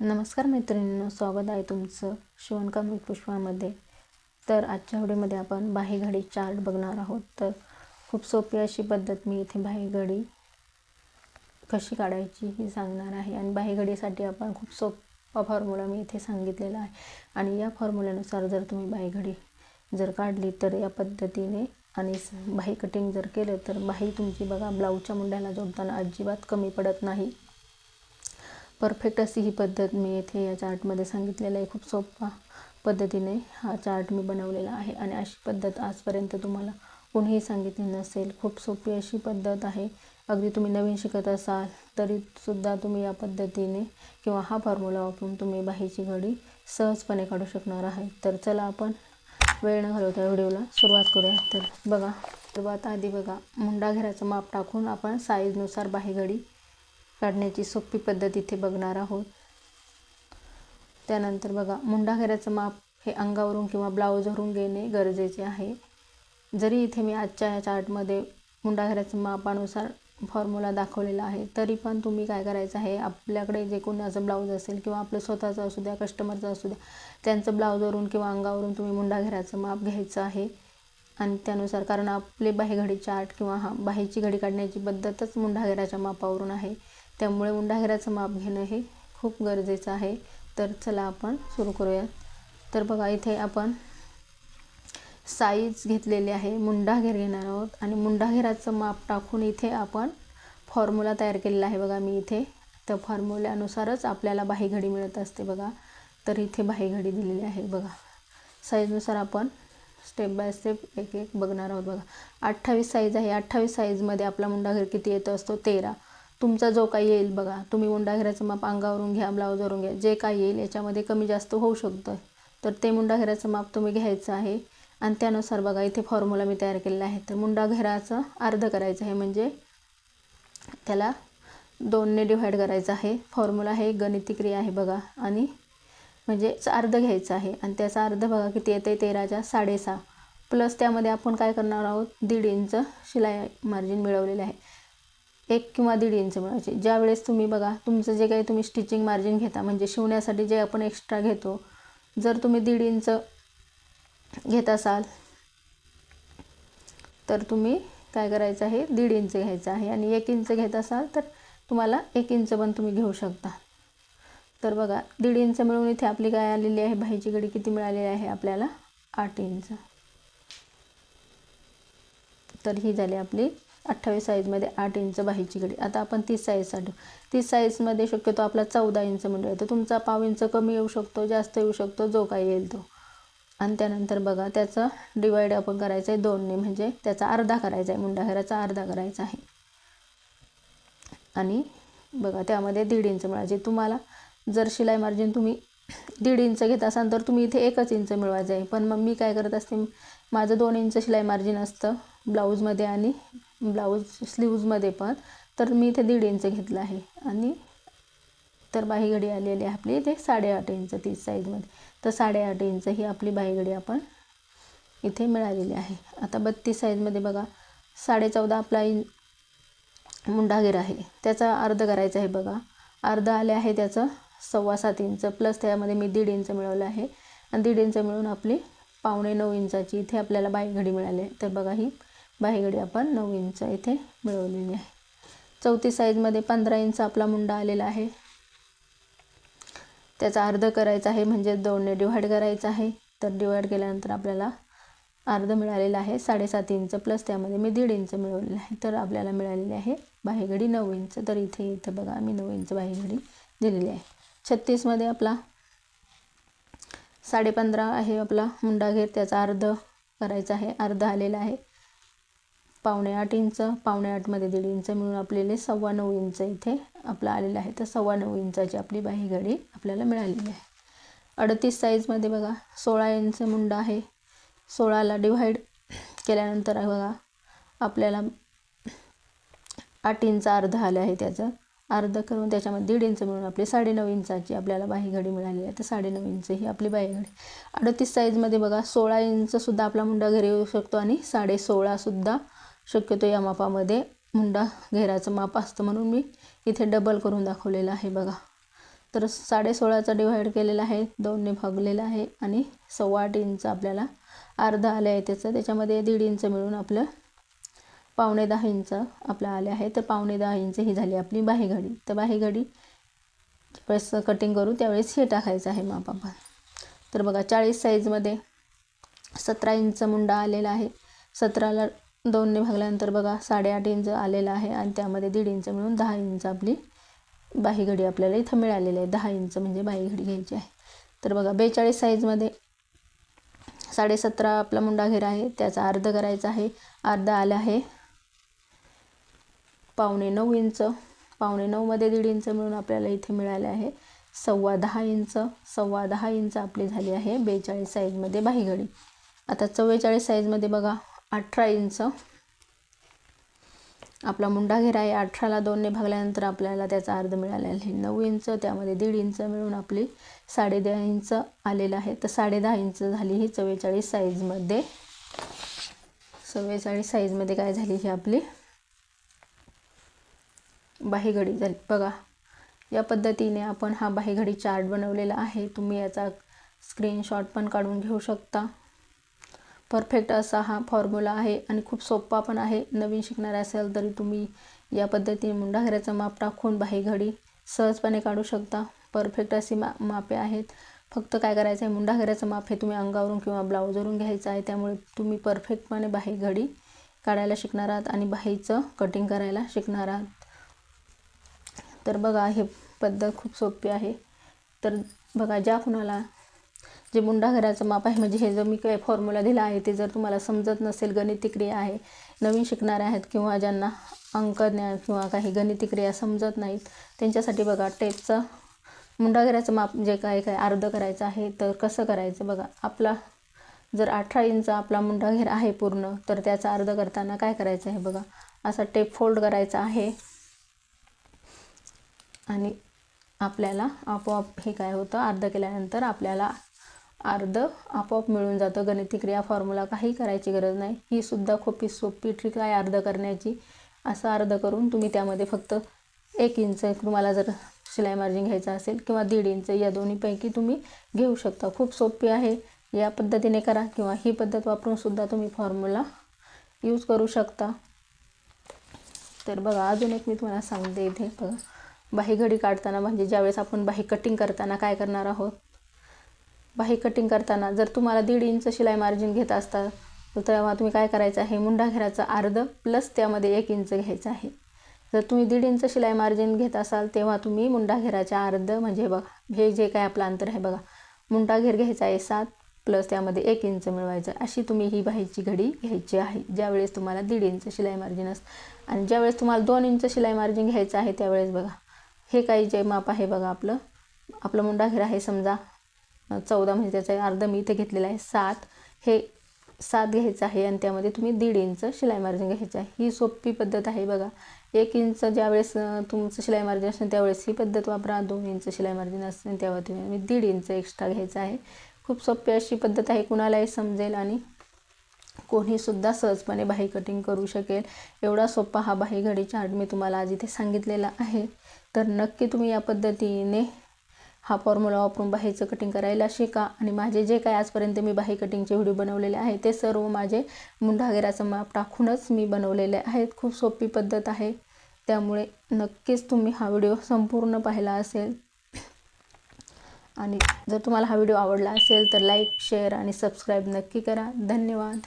नमस्कार मैत्रिणींनो स्वागत आहे तुमचं शिवणकाम पुष्पामध्ये तर आजच्या व्हिडिओमध्ये आपण बाही घडी चार्ट बघणार आहोत. तर खूप सोपी अशी पद्धत मी इथे बाही घडी कशी काढायची ही सांगणार आहे. आणि बाही घडीसाठी आपण खूप सोपा फॉर्म्युला मी इथे सांगितलेला आहे. आणि या फॉर्म्युल्यानुसार जर तुम्ही बाही घडी जर काढली तर या पद्धतीने आणि बाही कटिंग जर केलं तर बाही तुमची बघा ब्लाऊजच्या मुंड्याला जोडताना अजिबात कमी पडत नाही. परफेक्ट अशी ही पद्धत मी येथे या चार्टमध्ये सांगितलेलं आहे. खूप सोपा पद्धतीने हा चार्ट मी बनवलेला आहे आणि अशी पद्धत आजपर्यंत तुम्हाला कोणीही सांगितली नसेल. खूप सोपी अशी पद्धत आहे. अगदी तुम्ही नवीन शिकत असाल तरीसुद्धा तुम्ही या पद्धतीने किंवा हा फॉर्म्युला वापरून तुम्ही बाहीची घडी सहजपणे काढू शकणार आहे. तर चला आपण वेळ न घालवता व्हिडिओला सुरुवात करूया. तर बघा सुरुवात आधी बघा मुंडा घेराचं माप टाकून आपण साईजनुसार बाही घडी काढण्याची सोपी पद्धत इथे बघणार आहोत. त्यानंतर बघा मुंडा घेऱ्याचं माप हे अंगावरून किंवा ब्लाऊजवरून घेणे गरजेचे आहे. जरी इथे मी आजच्या या चार्टमध्ये मुंडा घेऱ्याचं मापानुसार फॉर्म्युला दाखवलेला आहे तरी पण तुम्ही काय करायचं आहे? आपल्याकडे जे कोणाचं ब्लाऊज असेल किंवा आपलं स्वतःचं असू द्या कस्टमरचं असू द्या त्यांचं ब्लाऊजवरून किंवा अंगावरून तुम्ही मुंडा घेऱ्याचं माप घ्यायचं आहे. आणि त्यानुसार कारण आपले बाहेघडी चार्ट किंवा हा बाहेरची घडी काढण्याची पद्धतच मुंडाघेऱ्याच्या मापावरून आहे. त्यामुळे मुंडाघेराचं माप घेणं हे खूप गरजेचं आहे. तर चला आपण सुरू करूयात. तर बघा इथे आपण साईज घेतलेली आहे. मुंडाघेर घेणार आहोत आणि मुंडाघेराचं माप टाकून इथे आपण फॉर्म्युला तयार केलेला आहे बघा मी इथे. तर फॉर्म्युल्यानुसारच आपल्याला बाहीघडी मिळत असते बघा. तर इथे बाहीघडी दिलेली आहे बघा. साईजनुसार आपण स्टेप बाय स्टेप एक एक बघणार आहोत बघा. अठ्ठावीस साईज आहे. अठ्ठावीस साईजमध्ये आपला मुंडाघेर किती येत असतो? तेरा. तुमचा जो काही येईल बघा तुम्ही मुंडाघेराचं माप अंगावरून घ्या ब्लाऊजवरून घ्या जे काही येईल याच्यामध्ये कमी जास्त होऊ शकतं तर ते मुंडाघेराचं माप तुम्ही घ्यायचं आहे. आणि त्यानुसार बघा इथे फॉर्म्युला मी तयार केलेला आहे. तर मुंडाघेराचं अर्ध करायचं आहे म्हणजे त्याला दोनने डिव्हाइड करायचं आहे. फॉर्म्युला हे गणिती क्रिया आहे बघा. आणि म्हणजे अर्ध घ्यायचं आहे. आणि त्याचा अर्ध बघा किती येते तेराच्या साडेसहा. प्लस त्यामध्ये आपण काय करणार आहोत? दीड इंच शिलाई मार्जिन मिळवलेले आहे. एक किंवा दीड इंच मिळायचे. ज्यावेळेस तुम्ही बघा तुमचं जे काही तुम्ही स्टिचिंग मार्जिन घेता म्हणजे शिवण्यासाठी जे आपण एक्स्ट्रा घेतो जर तुम्ही दीड इंच घेत असाल तर तुम्ही काय करायचं आहे? दीड इंच घ्यायचं आहे. आणि एक इंच घेत असाल तर तुम्हाला एक इंच पण तुम्ही घेऊ शकता. तर बघा दीड इंच मिळून इथे आपली काय आलेली आहे? भाईची गडी किती मिळालेली आहे? आपल्याला आठ इंच. तर ही झाली आपली अठ्ठावीस साईजमध्ये आठ इंच बाहीची घडी आता आपण तीस साईजसाठी तीस साईजमध्ये शक्यतो आपला चौदा इंच म्हणजे तर तुमचा पाव इंच कमी येऊ शकतो जास्त येऊ शकतो जो काही येईल तो. आणि त्यानंतर बघा त्याचं डिवाईड आपण करायचं आहे दोनने म्हणजे त्याचा अर्धा करायचा आहे मुंडाघराचा अर्धा करायचा आहे. आणि बघा त्यामध्ये दीड इंच मिळायचे तुम्हाला जर शिलाई मार्जिन तुम्ही दीड इंच घेत असाल तर तुम्ही इथे एकच इंच मिळवायचं आहे पण मग मी काय करत असते? माझं दोन इंच शिलाई मार्जिन असतं. ब्लाऊजमध्ये आणि ब्लाऊज स्लीव्जमध्ये पण. तर मी इथे दीड इंच घेतलं आहे. आणि तर बाहीगडी आलेली आहे आपली. इथे साडेआठ इंच तीस साईजमध्ये तर साडेआठ इंच ही आपली बाहीगडी आपण इथे मिळालेली आहे. आता बत्तीस साईजमध्ये बघा. साडेचौदा आपला इन मुंडागीर आहे. त्याचा अर्ध करायचा आहे बघा. अर्ध आले आहे त्याचं सव्वा सात इंच. प्लस त्यामध्ये मी दीड इंच मिळवलं आहे. आणि दीड इंच मिळून आपली पावणे नऊ इंचाची इथे आपल्याला बाईघडी मिळाली आहे. तर बघा ही बाहेगडी आपण नऊ इंच इथे मिळवलेली आहे. चौथी साईजमध्ये पंधरा इंच आपला मुंडा आलेला आहे. त्याचा अर्ध करायचा आहे म्हणजे दोनने डिवाईड करायचा आहे. तर डिवाईड केल्यानंतर आपल्याला अर्ध मिळालेला आहे साडेसात इंच प्लस त्यामध्ये मी दीड इंच मिळवलेलं आहे. तर आपल्याला मिळालेली आहे बाहेगडी नऊ इंच तर इथे इथं बघा मी नऊ इंच बाहेगडी दिलेली आहे. छत्तीसमध्ये आपला साडेपंधरा आहे आपला मुंडा घेर त्याचा अर्ध करायचा आहे अर्ध आलेला आहे. पावणे आठ इंच पावणे आठमध्ये दीड इंच मिळून आपल्याला सव्वा नऊ इंच इथे आपलं आलेलं आहे. तर सव्वा नऊ इंचाची आपली बाही घडी आपल्याला मिळालेली आहे. अडतीस साईजमध्ये बघा सोळा इंच मुंडा आहे. सोळाला डिव्हाइड केल्यानंतर बघा आपल्याला आठ इंच अर्ध आलं आहे त्याचं. अर्ध करून त्याच्यामध्ये दीड इंच मिळून आपली साडेनऊ इंचाची आपल्याला बाहीघडी मिळालेली मिळाली आहे. तर साडेनऊ इंच ही आपली बाहीघडी अडतीस साईजमध्ये बघा सोळा इंचसुद्धा आपला मुंडा घरी येऊ शकतो आणि साडे सोळासुद्धा शक्यतो या मापामध्ये मुंडा घेराचं माप असतं म्हणून मी इथे डबल करून दाखवलेलं आहे बघा. तर साडे सोळाचा डिव्हाइड केलेला आहे दोनने भागलेला आहे आणि सव्वा आठ इंच आपल्याला अर्धा आले आहे त्याचं. त्याच्यामध्ये दीड इंच मिळून आपलं पावणे दहा इंच आपलं आले आहे. तर पावणे दहा इंच ही झाली आपली बाहेगाडी तर बाहेगाडी ज्यावेळेस कटिंग करू त्यावेळेस हे टाकायचं आहे माप आपण. तर बघा चाळीस साईजमध्ये सतरा इंच मुंडा आलेला आहे. सतराला दोनने भागल्यानंतर बघा साडेआठ इंच आलेलं आहे आणि त्यामध्ये दीड इंच मिळून दहा इंच आपली बाही घडी आपल्याला इथं मिळालेली आहे. दहा इंच म्हणजे बाहीघडी घ्यायची आहे. तर बघा बेचाळीस साईजमध्ये साडेसतरा आपला मुंडा घेर आहे. त्याचा अर्ध करायचा आहे. अर्धा आला आहे. पावणे नऊ इंच. पावणे नऊमध्ये दीड इंच मिळून आपल्याला इथे मिळाले आहे. सव्वा दहा इंच. सव्वा दहा इंच आपली झाली आहे बेचाळीस साईजमध्ये बाहीघडी. आता चव्वेचाळीस साईजमध्ये बघा अठरा इंच. आपला मुंडा घेरा आहे अठराला दोनने भागल्यानंतर आपल्याला त्याचा अर्ध मिळाला आहे. नऊ इंच त्यामध्ये दीड इंच मिळून आपली साडे दहा इंच आलेलं आहे. तर साडे दहा इंच झाली ही चव्वेचाळीस साईजमध्ये चव्वेचाळीस साईजमध्ये काय झाली? ही आपली बाहीघडी झाली. बघा या पद्धतीने आपण हा बाहीघडी चार्ट बनवलेला आहे. तुम्ही याचा स्क्रीनशॉट पण काढून घेऊ शकता. परफेक्ट असा हा फॉर्म्युला आहे आणि खूप सोपा पण आहे. नवीन शिकणार असेल तरी तुम्ही या पद्धतीने मुंडाघऱ्याचं माप टाकून बाहीघडी सहजपणे काढू शकता. परफेक्ट अशी मा मापे आहेत. फक्त काय करायचं आहे मुंडाघऱ्याचं माप हे तुम्ही अंगावरून किंवा ब्लाऊजवरून घ्यायचं आहे. त्यामुळे तुम्ही परफेक्टपणे बाहीघडी काढायला शिकणार आहात आणि बाहीचं कटिंग करायला शिकणार आहात. तर बघा हे पद्धत खूप सोपी आहे. तर बघा ज्या कुणाला जे मुंडा घराचं माप आहे म्हणजे हे जर मी काय फॉर्म्युला दिला आहे ते जर तुम्हाला समजत नसेल गणिती क्रिया आहे नवीन शिकणारे आहेत किंवा ज्यांना अंकज्ञान किंवा काही गणिती क्रिया समजत नाहीत त्यांच्यासाठी बघा टेपचं मुंडा घराचं माप जे काय काय अर्ध करायचं आहे तर कसं करायचं बघा. आपला जर अठरा इंच आपला मुंडा घेर आहे पूर्ण तर त्याचा अर्ध करताना काय करायचं आहे बघा. असा टेप फोल्ड करायचा आहे. आणि आपल्याला आपोआप हे काय होतं? अर्ध केल्यानंतर आपल्याला अर्ध आपोआप मिळून जातं. गणिती क्रिया फॉर्म्युला काही करायची गरज नाही. ही सुद्धा खूप सोपी ट्रिक आहे अर्ध करण्याची. असं अर्ध करून तुम्ही त्यामध्ये फक्त एक इंच तुम्हाला जर शिलाई मार्जिन घ्यायचं असेल किंवा दीड इंच या दोन्हीपैकी तुम्ही घेऊ शकता. खूप सोपी आहे. या पद्धतीने करा किंवा ही पद्धत वापरून सुद्धा तुम्ही फॉर्म्युला यूज करू शकता. तर बघा अजून एक मी तुम्हाला सांगते इथे. बघा बाही घडी काढताना म्हणजे ज्यावेळेस आपण बाही कटिंग करताना काय करणार आहोत? बाही कटिंग करताना जर तुम्हाला दीड इंच शिलाई मार्जिन घेत असता तर तेव्हा तुम्ही काय करायचं आहे? मुंडा घेराचं अर्ध प्लस त्यामध्ये एक इंच घ्यायचं आहे. जर तुम्ही दीड इंच शिलाई मार्जिन घेत असाल तेव्हा तुम्ही मुंडा घेराच्या अर्ध म्हणजे बघा हे जे काय आपलं अंतर आहे बघा मुंडा घेर घ्यायचा आहे सात प्लस त्यामध्ये एक इंच मिळवायचं. अशी तुम्ही ही बाहीची घडी घ्यायची आहे. ज्यावेळेस तुम्हाला दीड इंच शिलाई मार्जिन असतं आणि ज्यावेळेस तुम्हाला दोन इंच शिलाई मार्जिन घ्यायचं आहे त्यावेळेस बघा हे काही जे माप आहे बघा आपलं आपलं मुंडा घेर आहे समजा चौदा म्हणजे त्याचा अर्धा मी इथे घेतलेला आहे सात. हे सात घ्यायचं आहे आणि त्यामध्ये तुम्ही दीड इंच शिलाई मार्जिन घ्यायचं आहे. ही सोपी पद्धत आहे बघा. एक इंच ज्यावेळेस तुमचं शिलाई मार्जिन असेल त्यावेळेस ही पद्धत वापरा. दोन इंच शिलाई मार्जिन असेल तेव्हा तुम्ही दीड इंच एक्स्ट्रा घ्यायचं आहे. खूप सोपी अशी पद्धत आहे. कुणालाही समजेल आणि कोणीसुद्धा सहजपणे बाही कटिंग करू शकेल. एवढा सोपा हा बाही घडी चार्ट मी तुम्हाला आज इथे सांगितलेला आहे. तर नक्की तुम्ही या पद्धतीने हा फॉर्म्युला वापरून बाहीचं कटिंग करायला शिका. आणि माझे जे काय आजपर्यंत मी बाही कटिंगचे व्हिडिओ बनवलेले आहे ते सर्व माझे मुंढागेराचं माप टाकूनच मी बनवलेले आहेत. खूप सोपी पद्धत आहे. त्यामुळे नक्कीच तुम्ही हा व्हिडिओ संपूर्ण पाहिला असेल. आणि जर तुम्हाला हा व्हिडिओ आवडला असेल तर लाईक शेअर आणि सबस्क्राईब नक्की करा. धन्यवाद.